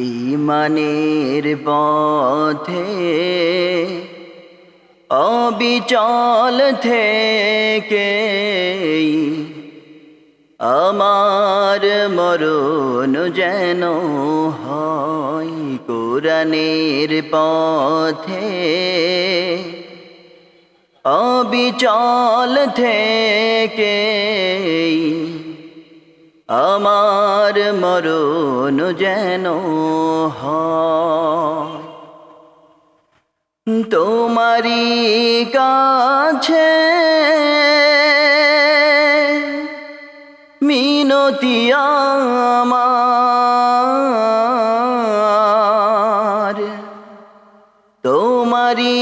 ইমানের পথে অবিচল থেকে আমার মরণ যেন হয় কোরআনের পথে অবিচল থেকে আমার মরণ যেন তোমারি কাছে মিনতি আমার। তোমারি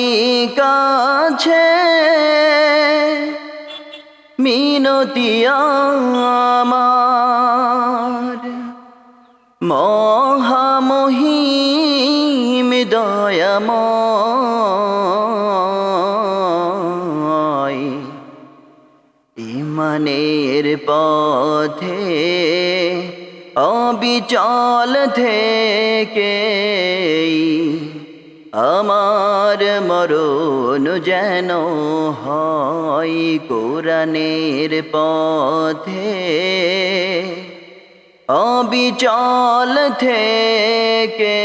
কাছে মিনতি আমার। মহামহিম দয়াময়। ইমানের পথে অবিচল থেকে আমার মরণ যেন হয়। কোরআনের পথে অবিচল থেকে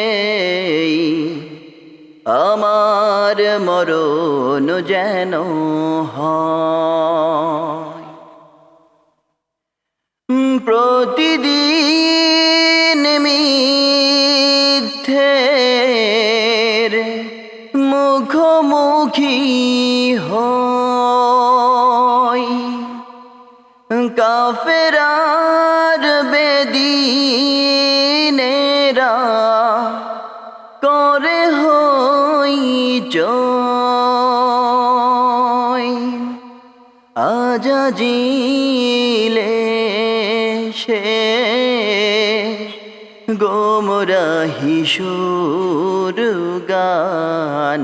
আমার মরণ যেন প্রতিদিন কাফেরার বেদিনেরা করে হই আজাজিলে সে গোমরাহি সুর গান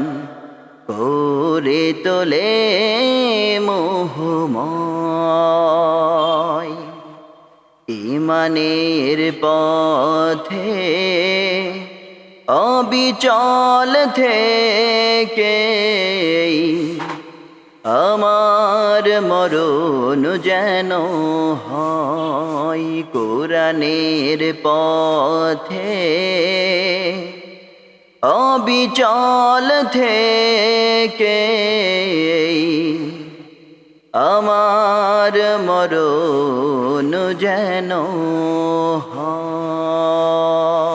করে তোলে মোহময়। ইমানের পথে অবিচল থেকে আমার মরণ যেন হয় কোরআনের পথে অবিচল থেকে আমার মরণ যেন হয়।